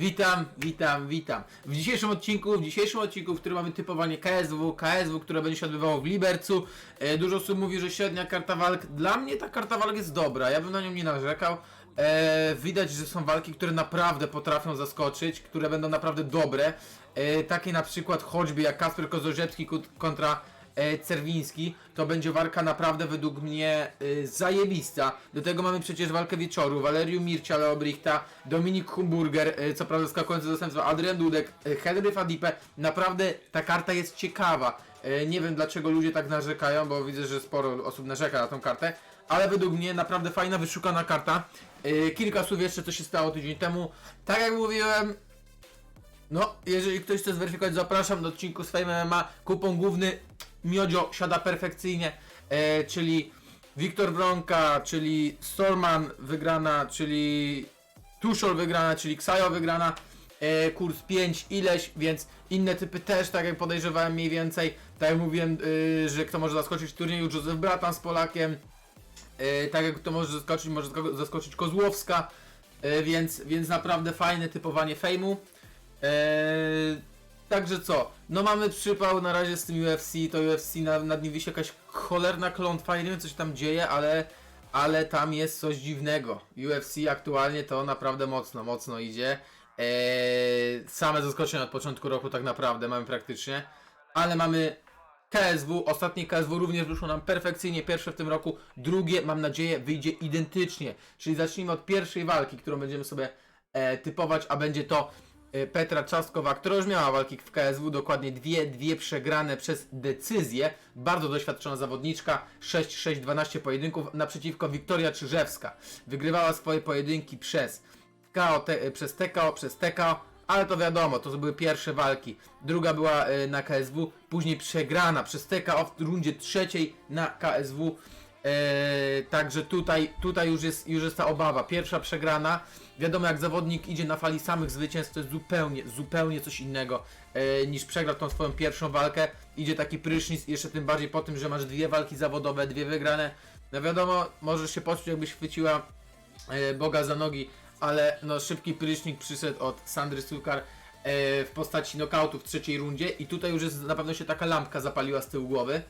Witam, witam, witam. W dzisiejszym odcinku, w dzisiejszym odcinku, w którym mamy typowanie KSW, KSW, które będzie się odbywało w Libercu. E, dużo osób mówi, że średnia karta walk. Dla mnie ta karta walk jest dobra, ja bym na nią nie narzekał. E, widać, że są walki, które naprawdę potrafią zaskoczyć, które będą naprawdę dobre. E, takie na przykład choćby jak Kasper Kozorzewski kontra e, Cerwiński, to będzie walka naprawdę według mnie e, zajebista. Do tego mamy przecież walkę wieczoru, Waleriu Mircia, Leobrichta, Dominik Humburger, e, co prawda skakujący zastępstwa, Adrian Dudek, e, Henry Fadipe. Naprawdę ta karta jest ciekawa. Nie wiem dlaczego ludzie tak narzekają, bo widzę, że sporo osób narzeka na tą kartę, ale według mnie naprawdę fajna, wyszukana karta. Kilka słów jeszcze, co się stało tydzień temu. Tak jak mówiłem, no, jeżeli ktoś chce zweryfikować, zapraszam do odcinku z Fame MMA. Kupon główny Miodzio siada perfekcyjnie, e, czyli Wiktor Bronka, czyli Storman wygrana, czyli Tuszol wygrana, czyli Ksajo wygrana. E, kurs 5 ileś, więc inne typy też, tak jak podejrzewałem mniej więcej. Tak jak mówiłem, y, że kto może zaskoczyć w turnieju, Józef Bratan z Polakiem. E, tak jak to może zaskoczyć, może zasko- zaskoczyć Kozłowska, e, więc, więc naprawdę fajne typowanie fejmu. E, także co, no mamy przypał na razie z tym UFC, to UFC na, nad nim wisi jakaś cholerna klątwa, nie wiem co się tam dzieje, ale, ale tam jest coś dziwnego. UFC aktualnie to naprawdę mocno, mocno idzie. E, same zaskoczenia od początku roku tak naprawdę mamy praktycznie, ale mamy KSW, ostatnie KSW również wyszło nam perfekcyjnie, pierwsze w tym roku, drugie mam nadzieję wyjdzie identycznie, czyli zacznijmy od pierwszej walki, którą będziemy sobie e, typować, a będzie to Petra Czastkowa, która już miała walki w KSW, dokładnie dwie, dwie przegrane przez decyzję, bardzo doświadczona zawodniczka, 6-6-12 pojedynków, naprzeciwko Wiktoria Czyżewska, wygrywała swoje pojedynki przez KO, te, przez TKO, przez TKO, ale to wiadomo, to były pierwsze walki. Druga była e, na KSW, później przegrana przez TKO w rundzie trzeciej na KSW. E, także tutaj, tutaj już, jest, już jest ta obawa. Pierwsza przegrana. Wiadomo, jak zawodnik idzie na fali samych zwycięstw, to jest zupełnie, zupełnie coś innego e, niż przegrał tą swoją pierwszą walkę. Idzie taki prysznic, jeszcze tym bardziej po tym, że masz dwie walki zawodowe, dwie wygrane. No wiadomo, możesz się poczuć, jakbyś chwyciła e, Boga za nogi, ale no szybki prysznik przyszedł od Sandry Sukar e, w postaci knockoutu w trzeciej rundzie i tutaj już jest, na pewno się taka lampka zapaliła z tyłu głowy,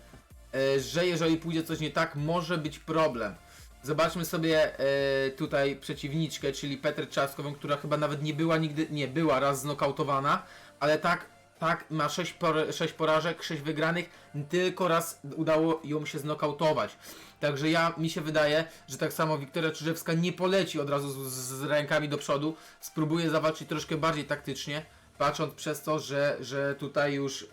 e, że jeżeli pójdzie coś nie tak, może być problem. Zobaczmy sobie e, tutaj przeciwniczkę, czyli Petr Trzaskową, która chyba nawet nie była nigdy, nie, była raz znokautowana, ale tak, tak, ma 6, por, 6 porażek, 6 wygranych, tylko raz udało ją się znokautować. Także ja, mi się wydaje, że tak samo Wiktoria Czyżewska nie poleci od razu z, z rękami do przodu, spróbuje zawalczyć troszkę bardziej taktycznie, patrząc przez to, że, że tutaj już yy,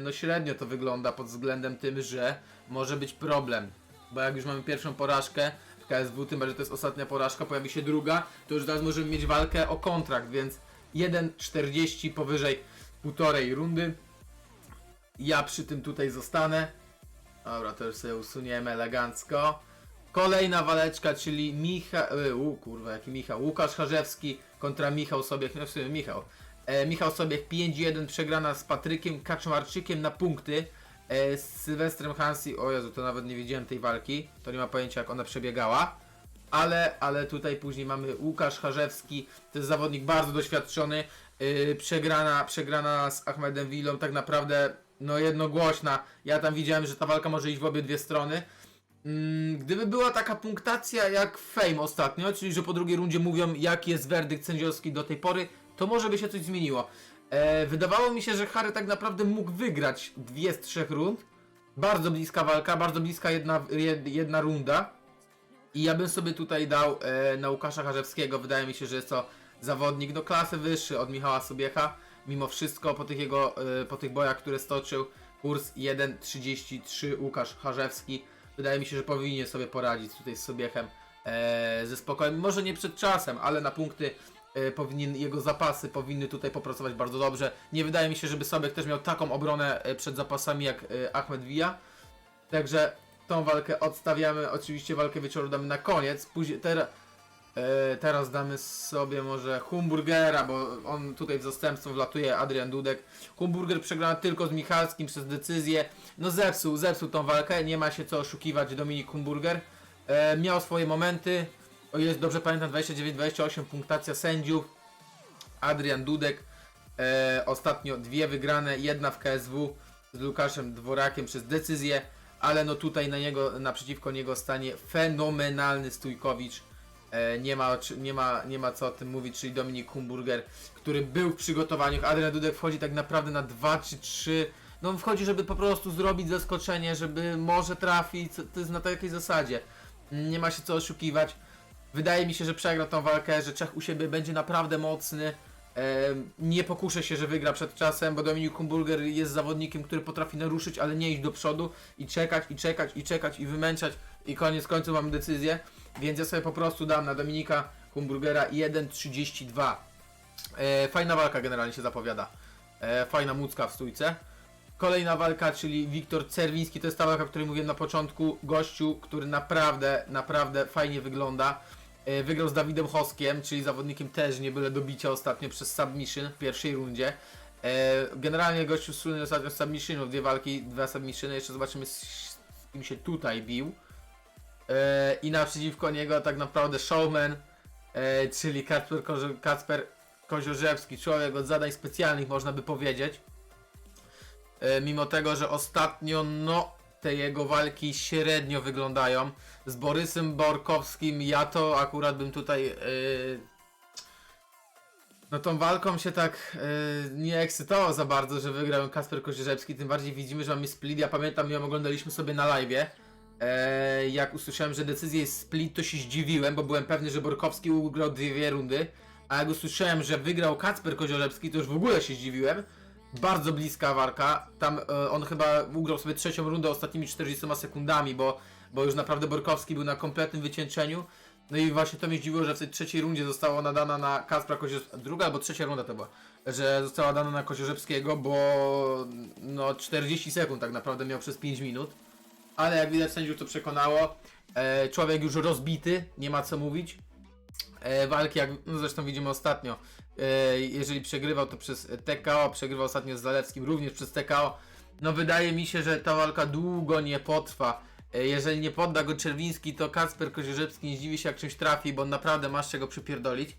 no średnio to wygląda pod względem tym, że może być problem. Bo jak już mamy pierwszą porażkę w KSW, tym bardziej to jest ostatnia porażka, pojawi się druga, to już teraz możemy mieć walkę o kontrakt, więc 1,40 powyżej półtorej rundy. Ja przy tym tutaj zostanę. Dobra, to już sobie usuniemy elegancko. Kolejna waleczka, czyli Michał, u kurwa, jaki Michał, Łukasz Charzewski kontra Michał Sobiech, no w sumie Michał. E, Michał Sobiech 5-1 przegrana z Patrykiem Kaczmarczykiem na punkty. E, z Sylwestrem Hansi, o Jezu, to nawet nie widziałem tej walki, to nie ma pojęcia jak ona przebiegała. Ale, ale tutaj później mamy Łukasz Charzewski, to jest zawodnik bardzo doświadczony, yy, przegrana, przegrana z Ahmedem Willą, tak naprawdę no jednogłośna. Ja tam widziałem, że ta walka może iść w obie strony. Mm, Gdyby była taka punktacja jak Fame ostatnio, czyli że po drugiej rundzie mówią jaki jest werdykt sędziowski do tej pory, to może by się coś zmieniło. E, wydawało mi się, że Harry tak naprawdę mógł wygrać dwie z trzech rund. Bardzo bliska walka, bardzo bliska jedna, jed- jedna runda. I ja bym sobie tutaj dał e, na Łukasza Charzewskiego. Wydaje mi się, że jest to zawodnik no klasy wyższy od Michała Sobiecha. Mimo wszystko po tych jego, e, po tych bojach, które stoczył, kurs 1.33 Łukasz Charzewski. Wydaje mi się, że powinien sobie poradzić tutaj z Sobiechem e, ze spokojem. Może nie przed czasem, ale na punkty powinien, jego zapasy powinny tutaj popracować bardzo dobrze. Nie wydaje mi się, żeby Sobiech też miał taką obronę e, przed zapasami jak e, Ahmed Villa. Także tą walkę odstawiamy. Oczywiście walkę wieczoru damy na koniec. Później teraz. E, teraz damy sobie może Humburgera, bo on tutaj w zastępstwo wlatuje Adrian Dudek. Humburger przegrał tylko z Michalskim przez decyzję. No zepsuł, zepsuł tą walkę, nie ma się co oszukiwać Dominik Humburger. Miał swoje momenty, o jest dobrze pamiętam 29-28 punktacja sędziów. Adrian Dudek. E, ostatnio dwie wygrane, jedna w KSW z Lukaszem Dworakiem przez decyzję, ale no tutaj na niego, naprzeciwko niego stanie fenomenalny Stójkowicz. E, nie, ma, nie, ma, nie ma co o tym mówić, czyli Dominik Humburger, który był w przygotowaniach. Adrian Dudek wchodzi tak naprawdę na 2 czy 3. No on wchodzi, żeby po prostu zrobić zaskoczenie, żeby może trafić. To jest na takiej zasadzie. Nie ma się co oszukiwać. Wydaje mi się, że przegra tą walkę, że Czech u siebie będzie naprawdę mocny. Nie pokuszę się, że wygra przed czasem, bo Dominik Humburger jest zawodnikiem, który potrafi naruszyć, ale nie iść do przodu i czekać, i czekać, i czekać, i wymęczać i koniec końców mamy decyzję. Więc ja sobie po prostu dam na Dominika Humburgera 1.32. E, fajna walka generalnie się zapowiada. E, fajna mucka w stójce. Kolejna walka, czyli Wiktor Cerwiński, to jest ta walka, o której mówiłem na początku. Gościu, który naprawdę, naprawdę fajnie wygląda. E, Wygrał z Dawidem Hoskiem, czyli zawodnikiem też nie byle do bicia ostatnio przez submission w pierwszej rundzie. E, Generalnie gościu słynny ostatnio z submissionów, dwie walki, dwa submissiony. Jeszcze zobaczymy z kim się tutaj bił. E, I naprzeciwko niego tak naprawdę showman, czyli Kacper, Kozio- Kacper Koziorzewski, człowiek od zadań specjalnych można by powiedzieć. Mimo tego, że ostatnio no te jego walki średnio wyglądają. Z Borysem Borkowskim ja to akurat bym tutaj e, no tą walką się tak e, nie ekscytował za bardzo, że wygrał Kasper Kozierzewski, tym bardziej widzimy, że mamy split. Ja pamiętam, ją oglądaliśmy sobie na live. E, jak usłyszałem, że decyzja jest split, to się zdziwiłem, bo byłem pewny, że Borkowski ugrał dwie rundy. A jak usłyszałem, że wygrał Kacper Koziorzewski, to już w ogóle się zdziwiłem. Bardzo bliska walka. Tam e, on chyba ugrał sobie trzecią rundę ostatnimi 40 sekundami, bo, bo już naprawdę Borkowski był na kompletnym wycieńczeniu. No i właśnie to mnie zdziwiło, że w tej trzeciej rundzie została nadana na Kacpra Koziorzewskiego. Druga albo trzecia runda to była. Że została dana na Koziorzewskiego, bo no 40 sekund tak naprawdę miał przez 5 minut. Ale jak widać sędziów to przekonało. E, człowiek już rozbity, nie ma co mówić. E, walki, jak no zresztą widzimy ostatnio, e, jeżeli przegrywał to przez TKO, przegrywał ostatnio z Zalewskim również przez TKO. No wydaje mi się, że ta walka długo nie potrwa. E, jeżeli nie podda go Czerwiński, to Kacper Kozierzewski nie zdziwi się jak czymś trafi, bo naprawdę masz czego przypierdolić.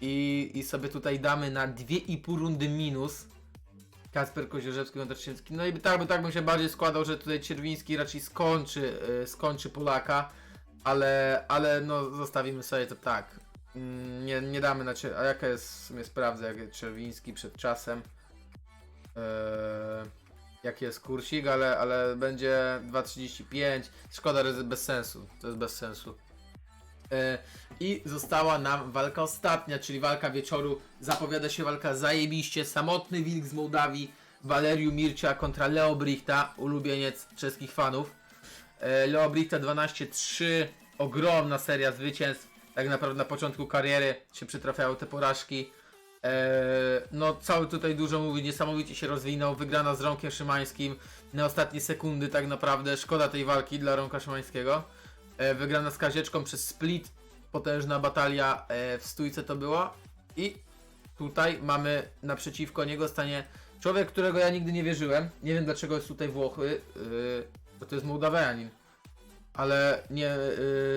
I, I sobie tutaj damy na 2,5 rundy minus. Kasper Kozierzewski kontra Czerwiński. No i tak, bo tak bym się bardziej składał, że tutaj Czerwiński raczej skończy, skończy Polaka, ale, ale no zostawimy sobie to tak. Mm, Nie, nie damy na A jaka jest, w sumie sprawdzę, jak Czerwiński przed czasem. Eee, jaki jest kursik, ale, ale będzie 2,35. Szkoda, że bez sensu. To jest bez sensu. E, I została nam walka ostatnia, czyli walka wieczoru. Zapowiada się walka zajebiście. Samotny wilk z Mołdawii, Waleriu Mircia kontra Leo Brichta, ulubieniec czeskich fanów. E, Leo Brichta 12-3, ogromna seria zwycięstw. Tak naprawdę na początku kariery się przytrafiały te porażki. E, no cały tutaj dużo mówi, niesamowicie się rozwinął, wygrana z Romkiem Szymańskim na ostatnie sekundy tak naprawdę, szkoda tej walki dla Romka Szymańskiego. E, wygrana z Kazieczką przez split, potężna batalia w stójce to była. I tutaj mamy naprzeciwko niego stanie człowiek, którego ja nigdy nie wierzyłem, nie wiem dlaczego jest tutaj Włochy, bo to jest Mołdawianin, ale nie,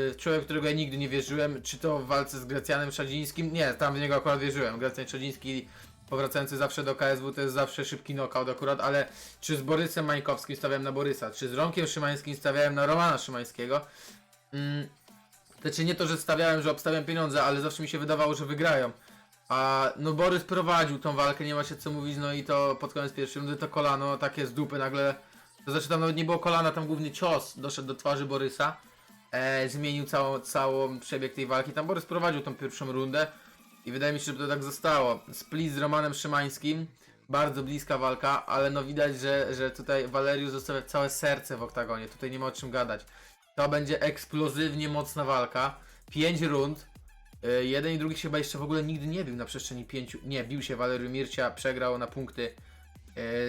yy, człowiek, którego ja nigdy nie wierzyłem, czy to w walce z Grecjanem Trzadzińskim, nie, tam w niego akurat wierzyłem, Grecjan Trzadziński powracający zawsze do KSW to jest zawsze szybki knockout akurat, ale czy z Borysem Mańkowskim stawiałem na Borysa, czy z Romkiem Szymańskim stawiałem na Romana Szymańskiego, mm, znaczy nie to, że stawiałem, że obstawiam pieniądze, ale zawsze mi się wydawało, że wygrają. A no Borys prowadził tą walkę, nie ma się co mówić, no i to pod koniec pierwszej rundy to kolano takie z dupy nagle. To znaczy tam nawet nie było kolana, tam główny cios doszedł do twarzy Borysa. E, zmienił całą, całą przebieg tej walki. Tam Borys prowadził tą pierwszą rundę i wydaje mi się, że to tak zostało. Split z Romanem Szymańskim. Bardzo bliska walka, ale no widać, że, że tutaj Walerius zostawia całe serce w oktagonie. Tutaj nie ma o czym gadać. To będzie eksplozywnie mocna walka. 5 rund. Y, Jeden i drugi się chyba jeszcze w ogóle nigdy nie bił na przestrzeni pięciu. Nie, bił się Waleriu Mircia, przegrał na punkty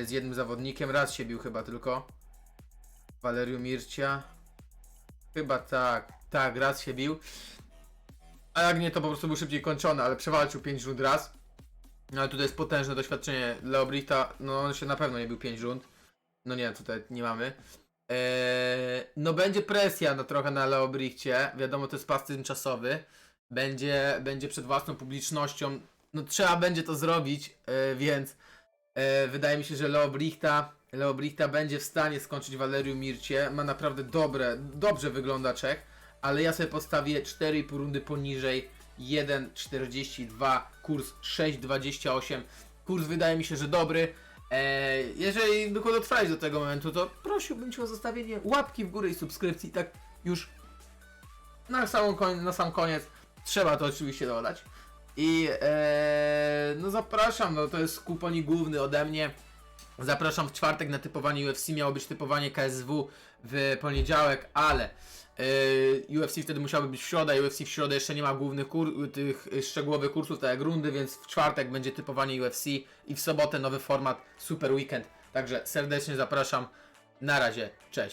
z jednym zawodnikiem. Raz się bił chyba tylko. Waleriu Mircia. Chyba tak. Tak, raz się bił. A jak nie, to po prostu był szybciej kończony, ale przewalczył 5 rund raz. No ale tutaj jest potężne doświadczenie. Leo Brita, no on się na pewno nie bił 5 rund. No nie, tutaj nie mamy. Eee, no będzie presja no, trochę na Leo Brichcie. Wiadomo, to jest pas tymczasowy. Będzie, będzie przed własną publicznością. no trzeba będzie to zrobić, e, więc e, wydaje mi się, że Leo Brichta, Leo Brichta będzie w stanie skończyć Waleriu Mircie. Ma naprawdę dobre, dobrze wygląda Czech, ale ja sobie postawię 4,5 rundy poniżej 1,42, kurs 6,28. Kurs wydaje mi się, że dobry. E, jeżeli tylko dotrwałeś do tego momentu, to prosiłbym Cię o zostawienie łapki w górę i subskrypcji. Tak już na, samą na sam koniec trzeba to oczywiście dodać. I e, no zapraszam, no to jest kuponik główny ode mnie. Zapraszam w czwartek na typowanie UFC. Miało być typowanie KSW w poniedziałek, ale e, UFC wtedy musiałoby być w środę. UFC w środę jeszcze nie ma głównych tych szczegółowych kursów, tak jak rundy, więc w czwartek będzie typowanie UFC i w sobotę nowy format Super Weekend. Także serdecznie zapraszam. Na razie, cześć.